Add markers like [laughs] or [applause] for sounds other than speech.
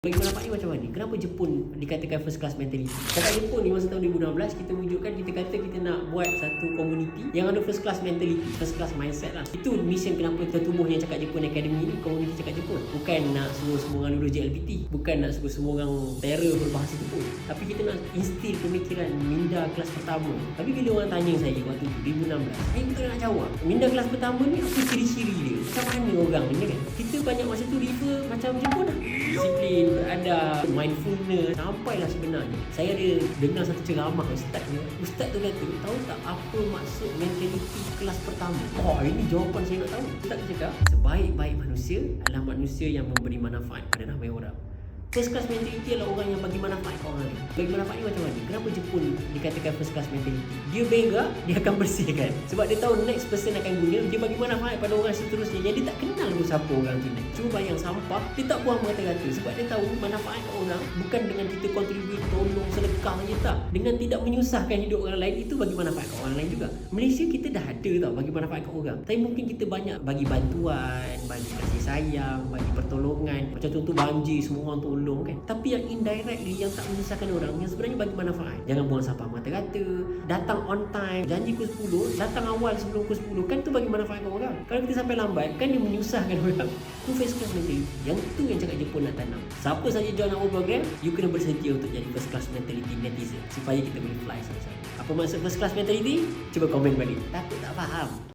Bagi pendapat ni macam mana? Kenapa Jepun dikatakan first class mentality? Cakap Jepun ni masa tahun 2016 kita wujudkan kita kata kita nak buat satu community yang ada first class mentality, first class mindset lah. Itu mission kenapa kita tumbuhnya Cakap Jepun Academy ni, community Cakap Jepun. Bukan nak suruh semua orang lulus JLPT, bukan nak suruh semua orang terror berbahasa Jepun. Tapi kita nak instill pemikiran minda kelas pertama. Tapi bila orang tanya saya waktu tu 2016, saya betul nak jawab. Minda kelas pertama ni apa ciri-ciri dia? Macam mana orang ni kan? Kita banyak masa tu refer macam Jepun lah. Disiplin, beradab, mindfulness Sampailah sebenarnya. Saya ada dengar satu ceramah ustaz ni. Ustaz tu kata Tahu tak apa maksud mentaliti kelas pertama? Oh ini jawapan saya nak tahu. Ustaz tu cakap Sebaik-baik manusia adalah manusia yang memberi manfaat pada ramai orang First class mentality adalah orang yang bagi manfaat ke orang lain. Bagi manfaat ni macam mana? Kenapa Jepun dikatakan first class mentality? Dia berak, [laughs] dia akan bersihkan. Sebab dia tahu next person akan guna, dia bagi manfaat pada orang seterusnya yang dia tak kenal pun siapa orang tu ni. Cuma bayang sampah, dia tak buang mata-mata. Sebab dia tahu manfaat orang bukan dengan kita contribute, tolong, sedekah je tak. Dengan tidak menyusahkan hidup orang lain, itu bagi manfaat kat orang lain juga. Malaysia kita dah ada tau bagi manfaat kat orang. Tapi mungkin kita banyak bagi bantuan, bagi sayang, bagi pertolongan. Macam contoh banjir, semua orang tolong kan? Tapi yang indirectly yang tak menyusahkan orang yang sebenarnya bagi manfaat. Jangan buang sampah mata rata datang on time. Janji pukul 10 datang awal sebelum pukul 10 kan tu bagi manfaat kat orang. Kalau kita sampai lambat kan dia menyusahkan [laughs] orang. Tu first class mentality yang tu yang cakap Jepun nak tanam. Siapa saja join our program you kena bersedia untuk jadi first class mentality netizen. Supaya kita boleh fly sama-sama. Apa maksud first class mentality? Cuba komen balik. Takut tak faham